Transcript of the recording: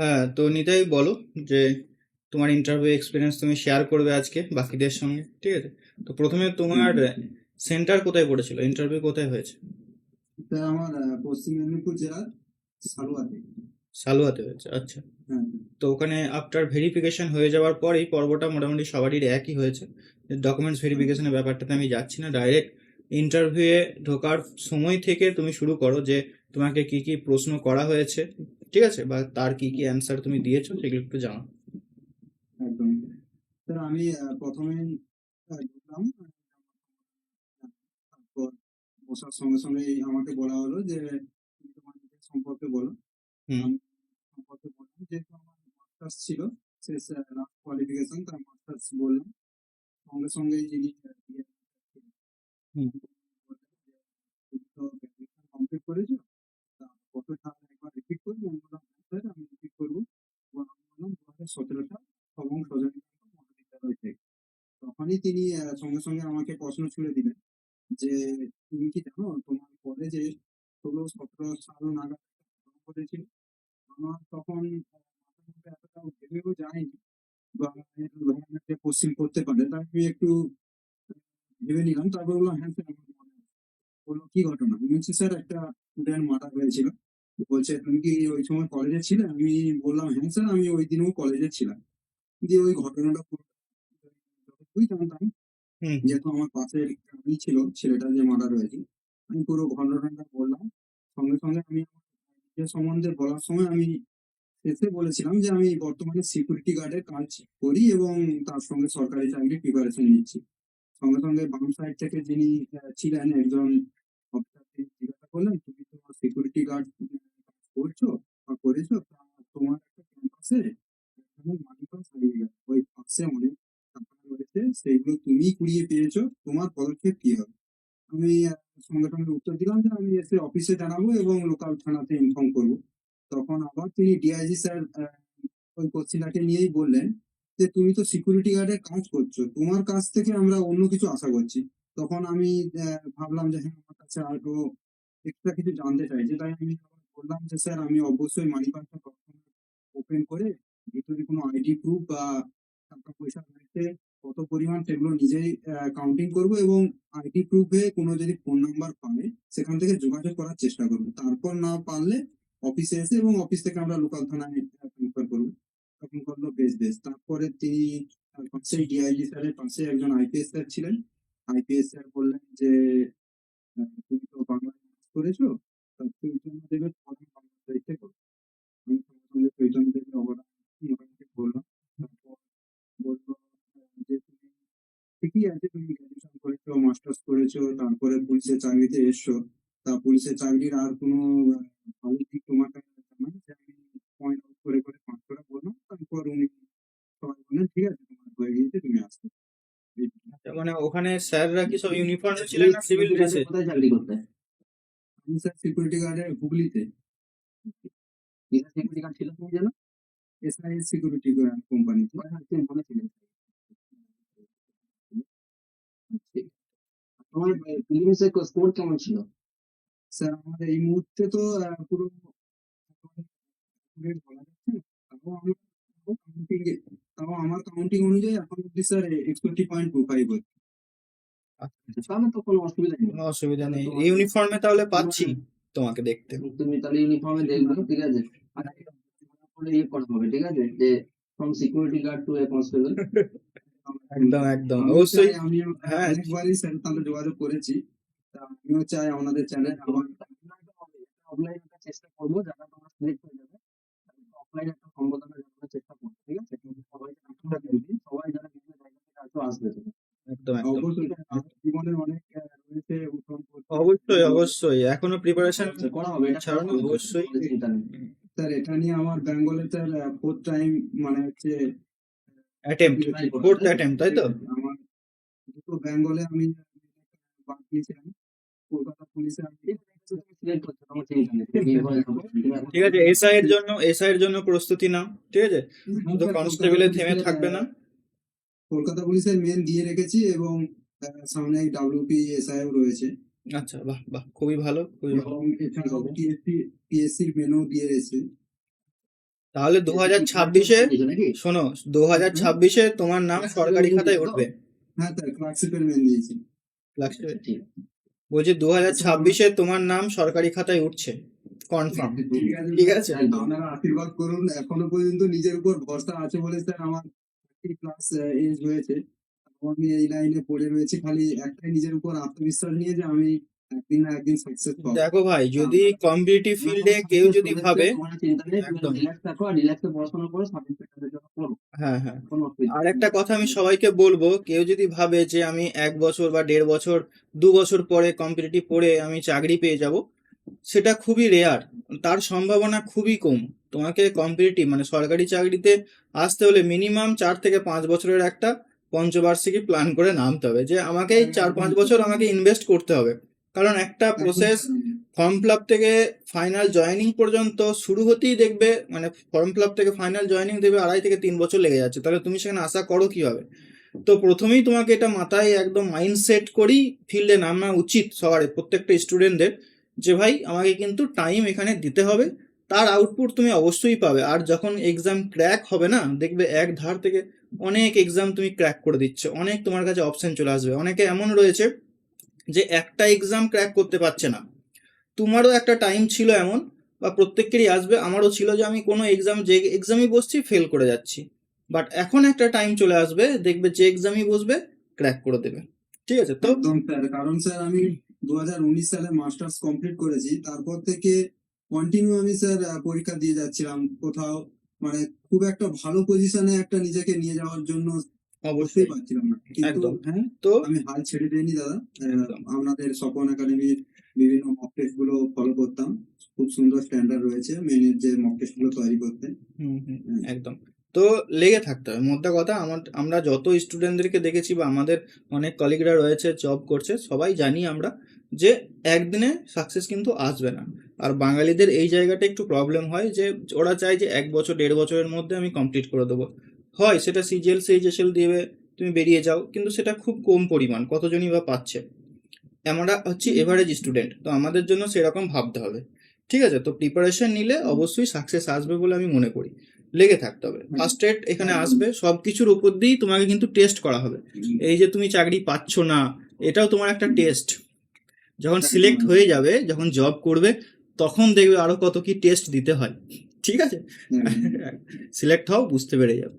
হ্যাঁ তো নিতাই বলো যে তোমার ইন্টারভিউ এক্সপিরিয়েন্স তুমি শেয়ার করবে আজকে বাকিদের সঙ্গে ঠিক আছে? তো প্রথমে তোমার সেন্টার কোথায় পড়েছিল? ইন্টারভিউ কোথায় হয়েছে? স্যার আমার পশ্চিম মেদিনীপুর জেলার সালুয়াতে। সালুয়াতে হয়েছে আচ্ছা। হ্যাঁ। তো ওখানে আফটার ভেরিফিকেশন হয়ে যাওয়ার পরেই পর্বটা মোটামুটি সবারই একই হয়েছে। ডকুমেন্টস ভেরিফিকেশনের ব্যাপারটাতে আমি যাচ্ছি না ডাইরেক্ট ইন্টারভিউয়ে ঢোকার সময় থেকে তুমি শুরু করো যে তোমাকে কি কি প্রশ্ন করা হয়েছে। ঠিক আছে বা তার কি কি অ্যান্সার তুমি দিয়েছ সেগুলো একটু জানাও। একদম স্যার আমি ঢুকলাম তারপর বসার সঙ্গে সঙ্গেই আমাকে বলা হলো যে তুমি তোমার নিজের সম্পর্কে বলো। আমি সম্পর্কে বললাম যেহেতু আমার মাস্টার্স ছিল শেষ লাস্ট কোয়ালিফিকেশন তার মাস্টার্স বললাম। সঙ্গে সঙ্গেই যিনি তো কমপ্লিট করেছ তা কত সাল একবার রিপিট করব আমি বললাম হ্যাঁ স্যার আমি রিপিট করব এবং আমি বললাম দু হাজার সতেরো এবং সজনীকান্ত মহাবিদ্যালয় থেকে। তখনই তিনি সঙ্গে সঙ্গে আমাকে প্রশ্ন ছুড়ে দিলেন যে, তুমি কি জানো তোমার কলেজে ষোলো, সতেরো সাল নাগাদ ঘটেছিল আমার তখন এতটা ভেবেও যায়নি বা ধরনের করতে পারে। তাই আমি একটু ভেবে নিলাম। তারপর বললাম হ্যাঁ স্যার আমার মনে বলল, কি ঘটনা? বলছি, স্যার, একটা স্টুডেন্ট মারা হয়েছিল। বলছে তুমি কি ওই সময় কলেজে ছিলে? আমি বললাম হ্যাঁ স্যার আমি ওই দিনও কলেজে ছিলাম। দিয়ে ওই ঘটনাটা যতটুকুই জানতাম যেহেতু আমার পাশের গ্রামেই ছিল ছেলেটা যে মারা রয়েছে আমি পুরো ঘটনাটা বললাম। সঙ্গে সঙ্গে আমি আমার সম্বন্ধে বলার সময় আমি শেষে বলেছিলাম যে আমি বর্তমানে সিকিউরিটি গার্ডের কাজ করি এবং তার সঙ্গে সরকারি চাকরি প্রিপারেশন নিচ্ছি। সঙ্গে সঙ্গে বাম সাইড থেকে যিনি ছিলেন একজন অফিসার তিনি জিজ্ঞাসা করলেন তুমি তো সিকিউরিটি গার্ড করেছ? তোমার একটা ক্যাম্পাসে মানি পাস হারিয়ে গেছে ওই পাশে অনেক টাকা রয়েছে সেইগুলো তুমি কুড়িয়ে পেয়েছ, তোমার পদক্ষেপ কি হবে? আমি সঙ্গে সঙ্গে উত্তর দিলাম যে আমি এসে অফিসে জানাব এবং লোকাল থানাতে ইনফর্ম করব। তখন আবার তিনি ডিআইজি স্যার ওই কোশ্চিনটাকে নিয়েই বললেন যে, তুমি তো সিকিউরিটি গার্ডের কাজ করছ, তোমার কাছ থেকে আমরা অন্য কিছু আশা করছি। তখন আমি ভাবলাম যে হ্যাঁ আমার কাছে আরও এক্সট্রা কিছু জানতে চাইছে তাই আমি বললাম যে, স্যার, আমি অবশ্যই মানি ওপেন করে ভিতরে কোনো আইডি প্রুফ বা টাকা পয়সা রয়েছে কত পরিমাণ সেগুলো নিজেই কাউন্টিং করব এবং আইডি প্রুফে কোনো যদি ফোন নাম্বার পাই সেখান থেকে যোগাযোগ করার চেষ্টা করব। তারপর না পারলে অফিসে এসে এবং অফিস থেকে আমরা লোকাল থানায় ট্রান্সফার করব। তখন করল বেশ বেশ। তারপরে তিনি পাশেই ডিআইজি স্যারের পাশে একজন আইপিএস স্যার ছিলেন। আইপিএস স্যার বললেন যে তুমি তো বাংলা করেছ তা চৈতন্য দেবের পড়ানো বাংলা সাহিত্যে করো আমি সঙ্গে সঙ্গে চৈতন্য দেবের অবদান মোটামুটি বললাম তারপর বলল আহ, যে তুমি ঠিকই আছে তুমি গ্রাজুয়েশন করেছ মাস্টার্স করেছ তারপরে পুলিশের চাকরিতে এসছো। তা পুলিশের চাকরির আর কোনো ভালো দিক তোমার কাছে জানা যে আমি পয়েন্ট আউট করে করে পাঁচশোটা বললাম তারপর উনি সবাই বললেন ঠিক আছে তোমার হয়ে গিয়েছে তুমি আসতে আচ্ছা, মানে ওখানে স্যাররা কি সব ইউনিফর্মে ছিলেন না সিভিল ড্রেসে কোথায় চাকরি করতে। আমি স্যার সিকিউরিটি গার্ডের হুগলিতে। সিকিউরিটি গার্ড ছিল তুমি জানো এসআইএস সিকিউরিটি কোম্পানিতে হ্যাঁ, তুমি বলেছিলেন ঠিক। তোমার প্রিলিমসের স্কোর কেমন ছিল? স্যার আমার এই মুহূর্তে তো পুরো বলা যাচ্ছে তাও আমার কাউন্টিং তাও আমার কাউন্টিং অনুযায়ী এখন অব্দি স্যার একষট্টি পয়েন্ট টু ফাইভ হচ্ছে তাহলে তো কোনো অসুবিধা নেই। কোনো অসুবিধা নেই। ইউনিফর্মে তাহলে পাচ্ছি তোমাকে দেখতে। তুমি তাহলে ইউনিফর্মে দেখবে ঠিক আছে? আর ইয়ে করা হবে ঠিক আছে? যে from security guard to a constable একদম একদম। অবশ্যই চাই, আমিও হ্যাঁ। অনেকবারই স্যার তাহলে যোগাযোগ করেছি। আমিও চাই আমাদের চ্যানেল আমার অফলাইন চেষ্টা করব যারা তোমার সিলেক্ট হয়ে যাবে অফলাইন একটা সম্বোধনা জানানোর চেষ্টা করব ঠিক আছে? সবাই সবাই যারা বিভিন্ন জায়গা থেকে আসো আসবে একদম অবশ্যই আমার জীবনে অনেক রয়েছে অবশ্যই অবশ্যই। এখনও প্রিপারেশন করা হবে এটা অবশ্যই। স্যার এটা নিয়ে আমার বেঙ্গলে স্যার ফোর্থ টাইম মানে হচ্ছে অ্যাটেম্প্ট ফোর্থ অ্যাটেম্প্ট তাই তো? দুটো বেঙ্গলে আমি বাদ দিয়েছিলাম কলকাতা পুলিশে আমি ঠিক আছে এসআই এর জন্য এসআই এর জন্য প্রস্তুতি নাও ঠিক আছে? শুধু কনস্টেবলে থেমে থাকবে না। কলকাতা পুলিশের মেন দিয়ে রেখেছি এবং সামনে ডাব্লিউপি এসআইও রয়েছে। আচ্ছা বাহ বাহ খুবই ভালো খুবই ভালো। এছাড়াও টিএসসি টিএসসির মেনও দিয়ে রয়েছে তাহলে দু হাজার ছাব্বিশে শোনো দু হাজার ছাব্বিশে তোমার নাম সরকারি খাতায় উঠবে। হ্যাঁ ঠিক বলছি দু হাজার ছাব্বিশে তোমার নাম সরকারি খাতায় উঠছে। কনফার্ম ঠিক আছে ঠিক আছে। আপনারা আশীর্বাদ করুন। এখনও পর্যন্ত নিজের উপর ভরসা আছে বলে স্যার আমার ক্লাস এজ হয়েছে আমি এই লাইনে পড়ে রয়েছি। খালি একটাই নিজের উপর আত্মবিশ্বাস নিয়ে যে আমি একদিন না একদিন সাকসেস পাবো দেখো ভাই যদি কম্পিটিটিভ ফিল্ডে কেউ যদি ভাবে একদম। আর পড়াশোনা করো জন্য হ্যাঁ হ্যাঁ। আর একটা কথা আমি সবাইকে বলব কেউ যদি ভাবে যে আমি এক বছর বা দেড় বছর দু বছর পরে কম্পিটিটিভ পড়ে আমি চাকরি পেয়ে যাব সেটা খুবই রেয়ার তার সম্ভাবনা খুবই কম। তোমাকে কম্পিটিটিভ মানে সরকারি চাকরিতে আসতে হলে মিনিমাম চার থেকে পাঁচ বছরের একটা পঞ্চবার্ষিকী প্ল্যান করে নামতে হবে যে আমাকে চার পাঁচ বছর আমাকে ইনভেস্ট করতে হবে। কারণ একটা প্রসেস ফর্ম ফিল আপ থেকে ফাইনাল জয়েনিং পর্যন্ত শুরু হতেই দেখবে মানে ফর্ম ফিল আপ থেকে ফাইনাল জয়েনিং দেবে আড়াই থেকে তিন বছর লেগে যাচ্ছে। তাহলে তুমি সেখানে আশা করো কীভাবে? তো প্রথমেই তোমাকে এটা মাথায় একদম মাইন্ড সেট করেই ফিল্ডে নামা উচিত সবার প্রত্যেকটা স্টুডেন্টদের যে ভাই আমাকে কিন্তু টাইম এখানে দিতে হবে তার আউটপুট তুমি অবশ্যই পাবে। আর যখন এক্সাম ক্র্যাক হবে না দেখবে এক ধার থেকে অনেক এক্সাম তুমি ক্র্যাক করে দিচ্ছ অনেক তোমার কাছে অপশন চলে আসবে। অনেকে এমন রয়েছে যে একটা এক্সাম ক্র্যাক করতে পারছে না। তোমারও একটা টাইম ছিল এমন বা প্রত্যেকেরই আসবে, আমারও ছিল যে আমি কোনো এক্সাম যে এক্সামই বসছি ফেল করে যাচ্ছি। বাট এখন একটা টাইম চলে আসবে, দেখবে যে এক্সামই বসবে ক্র্যাক করে দেবে। ঠিক আছে? তো কারণ স্যার আমি দু হাজার উনিশ সালে মাস্টার্স কমপ্লিট করেছি, তারপর থেকে কন্টিনিউ আমি স্যার পরীক্ষা দিয়ে যাচ্ছিলাম কোথাও। মানে খুব একটা ভালো পজিশনে একটা নিজেকে নিয়ে যাওয়ার জন্য অবশ্যই পারছিলাম না। কিন্তু একদম। হ্যাঁ তো আমি হাল ছেড়ে দিইনি দাদা। আপনাদের স্বপন একাডেমির বিভিন্ন মক টেস্টগুলো ফলো করতাম। খুব সুন্দর স্ট্যান্ডার্ড রয়েছে মেনের যে মক টেস্টগুলো তৈরি করতে। হুম হুম একদম। তো লেগে থাকতে হবে। মোদ্দা কথা আমার আমরা যত স্টুডেন্টদেরকে দেখেছি বা আমাদের অনেক কলিগরা রয়েছে জব করছে সবাই জানি আমরা যে একদিনে সাকসেস কিন্তু আসবে না। আর বাঙালিদের এই জায়গাটা একটু প্রবলেম হয় যে ওরা চায় যে এক বছর দেড় বছরের মধ্যে আমি কমপ্লিট করে দেবো। হয় সেটা সিজিএল সিএইচএসএল দিয়ে তুমি বেরিয়ে যাও কিন্তু সেটা খুব কম পরিমাণ কতজনই বা পাচ্ছে। আমরা হচ্ছে এভারেজ স্টুডেন্ট তো আমাদের জন্য সেরকম ভাবতে হবে। ঠিক আছে? তো প্রিপারেশন নিলে অবশ্যই সাকসেস আসবে বলে আমি মনে করি। লেগে থাকতে হবে। ফার্স্ট এড এখানে আসবে সব কিছুর উপর দিয়েই তোমাকে কিন্তু টেস্ট করা হবে। এই যে তুমি চাকরি পাচ্ছ না এটাও তোমার একটা টেস্ট যখন সিলেক্ট হয়ে যাবে যখন জব করবে তখন দেখবে আরও কত কি টেস্ট দিতে হয়। ঠিক আছে? সিলেক্ট হও বুঝতে পেরে যাবে